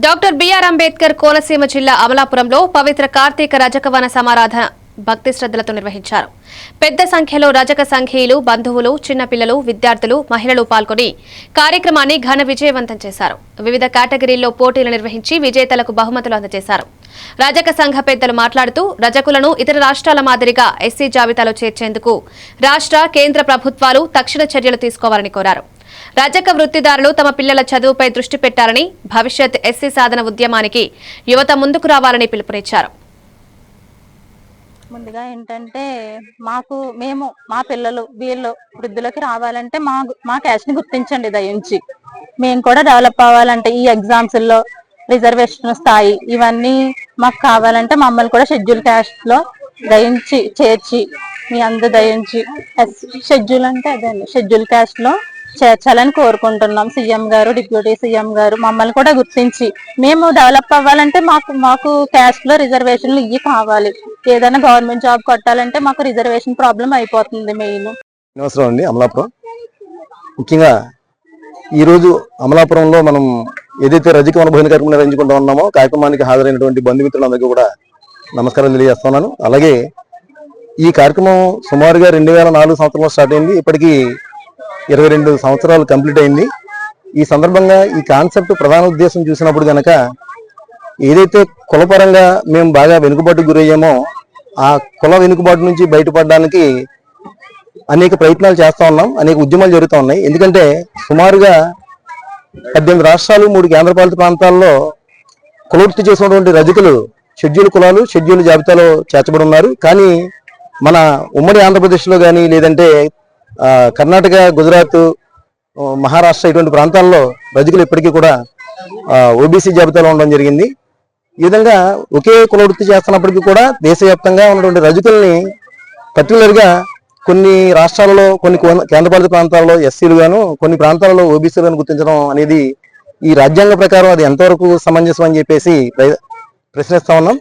Doctor BR Ambedkar Konaseema జిల్లా అమలాపురంలో పవిత్ర కార్తీక రజకవన సమారాధన భక్తి శ్రద్ధలతో నిర్వహించారు. పెద్ద సంఖ్యలో రజక సంఘీయులు బంధువులు చిన్నపిల్లలు విద్యార్థులు మహిళలు పాల్గొని కార్యక్రమాన్ని ఘన విజయవంతం చేశారు. వివిధ కేటగిరీల్లో పోటీలు నిర్వహించి విజేతలకు బహుమతులు అందజేశారు. రజక సంఘ పెద్దలు మాట్లాడుతూ రజకులను ఇతర రాష్ట్రాల మాదిరిగా ఎస్సీ జాబితాలో చేర్చేందుకు రాష్ట్ర కేంద్ర ప్రభుత్వాలు తక్షణ చర్యలు తీసుకోవాలని కోరారు. రజక వృత్తిదారులు తమ పిల్లల చదువుపై దృష్టి పెట్టారని భవిష్యత్ ఎస్సీ సాధన ఉద్యమానికి యువత ముందుకు రావాలని పిలుపునిచ్చారు. ముందుగా ఏంటంటే మాకు మేము మా పిల్లలు వీళ్ళు వృద్ధులకి రావాలంటే మా మా క్యాస్ట్ని గుర్తించండి దయించి. మేము కూడా డెవలప్ అవ్వాలంటే ఈ ఎగ్జామ్స్లో రిజర్వేషన్ స్థాయి ఇవన్నీ మాకు కావాలంటే మమ్మల్ని కూడా షెడ్యూల్ క్యాస్ట్లో దయించి చేర్చి మీ అందరు దయించి షెడ్యూల్ అంటే అదే షెడ్యూల్ క్యాస్ట్లో చేర్చాలని కోరుకుంటున్నాం. సీఎం గారు డిప్యూటీ సీఎం గారు మమ్మల్ని కూడా గుర్తించి మేము డెవలప్ అవ్వాలంటే మాకు మాకు క్యాస్ట్లో రిజర్వేషన్లు ఇవి కావాలి. ఏదైనా గవర్నమెంట్ జాబ్ కొట్టాలంటే మాకు రిజర్వేషన్ ప్రాబ్లం అయిపోతుంది మెయిన్. నమస్కారం అండి. అమలాపురం. ముఖ్యంగా ఈరోజు అమలాపురంలో మనం ఏదైతే రజక అనుభవం కార్యక్రమం నిర్వహించుకుంటూ ఉన్నామో కార్యక్రమానికి హాజరైనటువంటి బంధుమిత్రులందరికీ కూడా నమస్కారం తెలియజేస్తున్నాను. అలాగే ఈ కార్యక్రమం సుమారుగా రెండు వేల నాలుగు సంవత్సరంలో స్టార్ట్ అయింది. ఇప్పటికీ ఇరవై రెండు సంవత్సరాలు కంప్లీట్ అయింది. ఈ సందర్భంగా ఈ కాన్సెప్ట్ ప్రధాన ఉద్దేశం చూసినప్పుడు కనుక ఏదైతే కులపరంగా మేము బాగా వెనుకబాటుకు గురయ్యామో ఆ కుల వెనుకబాటు నుంచి బయటపడడానికి అనేక ప్రయత్నాలు చేస్తూ ఉన్నాం అనేక ఉద్యమాలు జరుగుతూ ఉన్నాయి. ఎందుకంటే సుమారుగా పద్దెనిమిది రాష్ట్రాలు మూడు కేంద్రపాలిత ప్రాంతాల్లో కులవృత్తి చేసినటువంటి రజకులు షెడ్యూల్ కులాలు షెడ్యూల్ జాబితాలో చేర్చబడి ఉన్నారు. కానీ మన ఉమ్మడి ఆంధ్రప్రదేశ్లో కానీ లేదంటే కర్ణాటక గుజరాత్ మహారాష్ట్ర ఇటువంటి ప్రాంతాల్లో రజకులు ఇప్పటికీ కూడా ఓబీసీ జాబితాలో ఉండడం జరిగింది. ఈ విధంగా ఒకే కులవృత్తి చేస్తున్నప్పటికీ కూడా దేశవ్యాప్తంగా ఉన్నటువంటి రజకుల్ని పర్టికులర్గా కొన్ని రాష్ట్రాలలో కొన్ని కేంద్రపాలిత ప్రాంతాల్లో ఎస్సీలు గాను కొన్ని ప్రాంతాలలో ఓబీసీలు గాను గుర్తించడం అనేది ఈ రాజ్యాంగ ప్రకారం అది ఎంతవరకు సమంజసం అని చెప్పేసి ప్రశ్నిస్తా ఉన్నాం.